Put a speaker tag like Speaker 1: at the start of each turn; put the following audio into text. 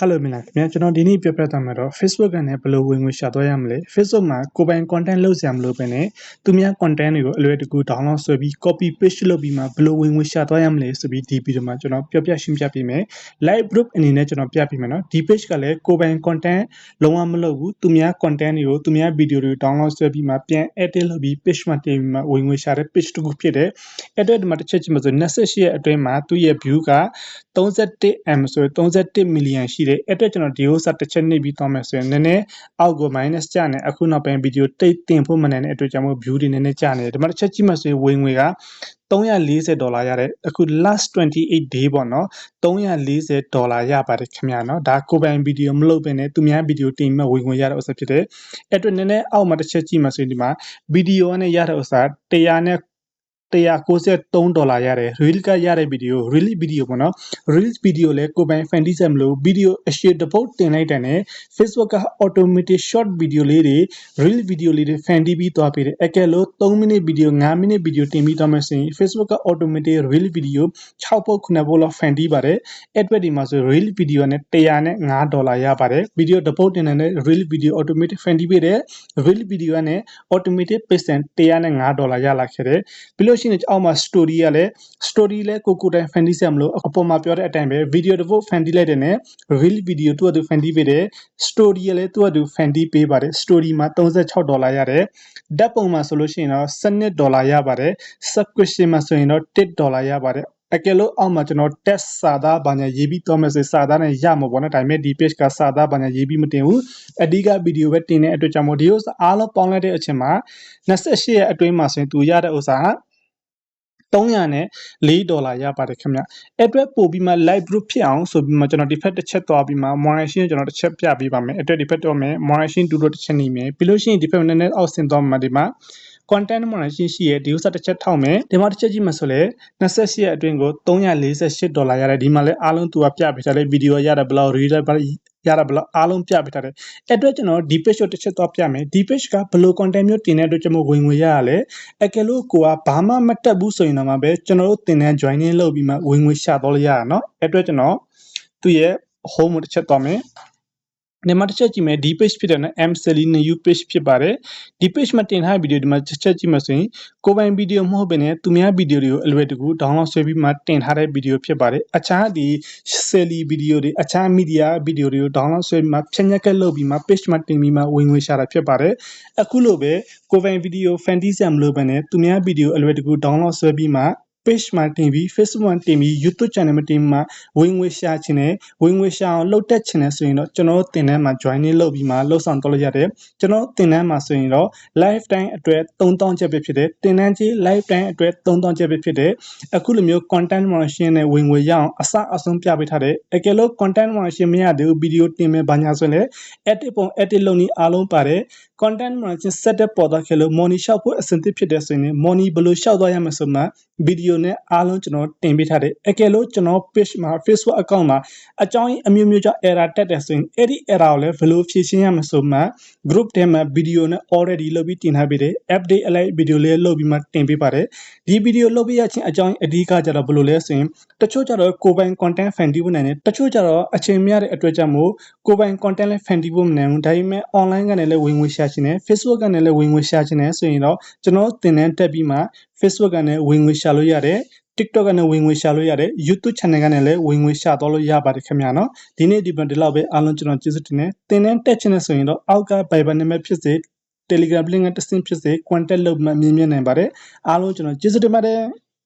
Speaker 1: Hello မင်္ဂလာခင်ဗျာကျွန်တော်ဒီနေ့ပြောပြသွားမှာတော့ Facebook ကနေဘယ်လိုဝင်ငွေရှာသွားရမလဲ Facebook မှာကိုယ်ပိုင် content လုပ်စရာမလိုဘဲနဲ့သူများ content တွေကိုအလွယ်တကူ download ဆွဲပြီး copy paste လုပ်ပြီးမှဘယ်လိုဝင်ငွေရှာသွားရမလဲဆိုပြီးဒီ video မှာကျွန်တော်ပြောပြရှင်းပြပေးမယ် live group အနေနဲ့ကျွန်တော်ပြပေးမယ်နော်ဒီ page ကလည်းကိုယ်ပိုင် content လုံးဝမလုပ်ဘူးသူများ content တွေကိုသူများ video တွေကို download ဆွဲပြီးမှပြန် edit လုပ်ပြီး page မှာတင်ပြီးမှဝင်ငွေရှာတဲ့ page တစ်ခုဖြစ်တယ်အဲ့အတွက်ဒီမှာတစ်ချက်ချင်းမဆို28ရက်အတွင်းမှာသူ့ရဲ့ view က 31M ဆို31 million ရှိတယ်အဲ့အတွက်ကျွန်တော်ဒီဥစ္စာတစ်ချက်နှိပ်ပြီးသွားမယ်ဆိုရင်နည်းနည်းအောက်ကို minus ကျနေအခုနောက်ပိုင်းဗီဒီယိုတိတ်တင်ဖို့မနိုင်တဲ့အတွက်ကြောင့်မို့ view တွေနည်းနည်းကျနေတယ်ဒီမှာတစ်ချက်ကြည့်မှဆိုရင်ဝင်ငွေက340ဒေါ်လာရတယ်အခု last 28 day ပေါ့နော်340ဒေါ်လာရပါတယ်ခင်ဗျာနော်ဒါကိုပိုင်ဗီဒီယိုမလုပ်ဘဲနဲ့သူများဗီဒီယိုတင်မှဝင်ငွေရတဲ့ဥစ္စာဖြစ်တယ်အဲ့အတွက်နည်းနည်းအောက်မှာတစ်ချက်ကြည့်မှဆိုရင်ဒီမှာဗီဒီယိုနဲ့ရတဲ့ဥစ္စာ100နဲ့ 193ဒေါ်လာရတယ် reel ကရတဲ့ဗီဒီယို reel ဗီဒီယိုပေါ့နော် reel ဗီဒီယိုလဲကိုပိုင် fan တီးစက်မလို့ဗီဒီယိုအရှိတပုတ်တင်လိုက်တဲ့နဲ့ Facebook က automatic short video လေးတွေ reel video လေးတွေ fan တီးပြီးသွားပေးတယ်အကယ်လို့3မိနစ်ဗီဒီယို5မိနစ်ဗီဒီယိုတင်ပြီးသွားမယ်ဆိုရင် Facebook က automatic reel video 6ပုတ်9ပုတ်လောက် fan တီးပါတယ်အဲ့အတွက်ဒီမှာဆို reel video နဲ့100နဲ့5ဒေါ်လာရပါတယ်ဗီဒီယိုတပုတ်တင်တဲ့ reel video automatic fan တီးပေးတယ် reel video နဲ့ automatic percent 100နဲ့5ဒေါ်လာရလာခဲ့တယ်ပြီးလို့ရှိရင်အောက်မှာ story ကလည်း story လည်းကိုကိုတိုင်ဖန်တီးစရာမလိုအပေါ်မှာပြောတဲ့အတိုင်းပဲ video တစ်ပုဒ်ဖန်တီးလိုက်တယ်နဲ့ real video သူ့အတူဖန်တီးပေးတယ် story ကလည်းသူ့အတူဖန်တီးပေးပါတယ် story မှာ36ဒေါ်လာရတယ်ဓာတ်ပုံမှာဆိုလို့ရှိရင်တော့7ဒေါ်လာရပါတယ် subscription မှာဆိုရင်တော့1ဒေါ်လာရပါတယ်အကယ်လို့အောက်မှာကျွန်တော် test စာသားဘာညာရေးပြီးတော့မယ်ဆိုစာသားနဲ့ရမှာပေါ့နော်ဒါပေမဲ့ဒီ page ကစာသားဘာညာရေးပြီးမတင်ဘူးအဓိက video ပဲတင်တဲ့အတွက်ကြောင့်မို့ဒီ ਉਸ အားလုံးပေါင်းလိုက်တဲ့အချိန်မှာ28ရက်အတွင်းမှာဆိုရင်သူရတဲ့ဥစ္စာက 304ဒေါ်လာရပါတယ်ခင်ဗျအဲ့အတွက်ပို့ပြီးမှ live group ဖြစ်အောင်ဆိုပြီးမှကျွန်တော်ဒီဖက်တစ်ချက်သွားပြီးမှ monetization ကျွန်တော်တစ်ချက်ပြပေးပါမယ်အဲ့အတွက်ဒီဖက်တော့မယ် monetization တူလို့တစ်ချက်နေမယ်ပြီးလို့ရှိရင်ဒီဖက်နည်းနည်းအောက်ဆင်သွားမှာဒီမှာ content monetization ရှိရဲ့ဒီဥစ္စာတစ်ချက်ထောက်မယ်ဒီမှာတစ်ချက်ကြည့်မှာဆိုလဲ28ရက်အတွင်းကို348ဒေါ်လာရတယ်ဒီမှာလဲအားလုံးသူကပြပေးထားတဲ့ဗီဒီယိုရတာဘယ်လောက် read ရတာဘလောက်အားလုံးပြပေးထားတယ်အဲ့အတွက်ကျွန်တော်ဒီ page ကိုတစ်ချက်သွားပြမယ်ဒီ page ကဘယ်လို content မျိုးတင်တဲ့အတွက်ကျွန်တော်ဝင်ငွေရရလဲအကယ်လို့ကိုကဘာမှမတက်ဘူးဆိုရင်တော့မှပဲကျွန်တော်တို့တင်တဲ့ joining လုပ်ပြီးမှဝင်ငွေရှာတော့လို့ရတာเนาะအဲ့အတွက်ကျွန်တော်သူ့ရဲ့ home ကိုတစ်ချက်သွားမယ် ဒီမှာတစ်ချက်ကြည့်မယ်ဒီ page ဖြစ်တယ်နော် M Selina U page ဖြစ်ပါတယ်ဒီ page မှာတင်ထားတဲ့ဗီဒီယိုဒီမှာတစ်ချက်ကြည့်မှဆိုရင်ကိုပိုင်ဗီဒီယိုမဟုတ်ဘဲနဲ့သူများဗီဒီယိုတွေကိုအလွယ်တကူ download ဆွဲပြီးမှတင်ထားတဲ့ဗီဒီယိုဖြစ်ပါတယ်အခြားဒီ Selly ဗီဒီယိုတွေအခြား media ဗီဒီယိုတွေကို download ဆွဲပြီးမှဖြန့်ညက်ကက်လုပ်ပြီးမှ page မှာတင်ပြီးမှဝင်ငွေရှာတာဖြစ်ပါတယ်အခုလိုပဲကိုပိုင်ဗီဒီယို fan တီးစရာမလိုဘဲနဲ့သူများဗီဒီယိုအလွယ်တကူ download ဆွဲပြီးမှ page မှာတင်ပြီး Facebook မှာတင်ပြီး YouTube channel မှာတင်ပြီးမှဝင်ငွေရှာချင်တယ်ဝင်ငွေရှာအောင်လှုပ်တက်ချင်တယ်ဆိုရင်တော့ကျွန်တော်တို့တင်တန်းမှာ joining လုပ်ပြီးမှလှုပ်ဆောင်တော့လို့ရတယ်ကျွန်တော်တင်တန်းမှာဆိုရင်တော့ live time အတွက်3000ကျပ်ပဲဖြစ်တယ်တင်တန်းကြီး live time အတွက်3000ကျပ်ပဲဖြစ်တယ်အခုလိုမျိုး content moderation နဲ့ဝင်ငွေရအောင်အစအဆုံးပြပေးထားတယ်အကယ်လို့ content moderation မရသေးဘူး video တင်မယ်ဘာညာဆိုရင်လည်း edit ပုံ edit လုပ်နေအားလုံးပါတယ် content moderation setup ပေါ်တော့ခဲ့လို့ money လျှောက်ဖို့အဆင်သင့်ဖြစ်တယ်ဆိုရင် money ဘယ်လိုလျှောက်သွားရမလဲဆိုမှ video နဲ့အားလုံးကျွန်တော်တင်ပေးထားတယ်အကယ်လို့ကျွန်တော် page မှာ Facebook account မှာအကြောင်းအမျိုးမျိုးကြောင့် error တက်တယ်ဆိုရင်အဲ့ဒီ error ကိုလည်းဘယ်လိုဖြေရှင်းရမလဲဆိုမှ group ထဲမှာ video နဲ့ already လုပ်ပြီးတင်ထားပေးတယ် update အလိုက် video လေးလုပ်ပြီးမှတင်ပေးပါတယ်ဒီ video လုပ်ပေးရချင်းအကြောင်းအဓိကကြတော့ဘယ်လိုလဲဆိုရင်တချို့ကြတော့ကိုပိုင် content fan တီးဖို့နိုင်တယ်တချို့ကြတော့အချိန်မရတဲ့အတွက်ကြောင့်မို့ကိုပိုင် content လည်း fan တီးဖို့မနိုင်ဘူးဒါပေမဲ့ online ကနေလည်းဝင်ငွေရှာချင်တယ် Facebook ကနေလည်းဝင်ငွေရှာချင်တယ်ဆိုရင်တော့ကျွန်တော်တင်တန်းတက်ပြီးမှ Facebook ကနေဝင်ငွေရှာလို့ရတယ် TikTok ကနေဝင်ငွေရှာလို့ရတယ် YouTube channel ကနေလည်းဝင်ငွေရှာတော့လို့ရပါတယ်ခင်ဗျာနော်ဒီနေ့ဒီပတ်ဒီလောက်ပဲအားလုံးကျွန်တော်ကျေးဇူးတင်တယ်တင်တန်းတက်ချင်တဲ့ဆိုရင်တော့အောက်က Viber နာမည်ဖြစ်စေ Telegram link ကတဆင့်ဖြစ်စေ contact လုပ်မှမြင်မြင်နိုင်ပါတယ်အားလုံးကျွန်တော်ကျေးဇူးတင်ပါတယ်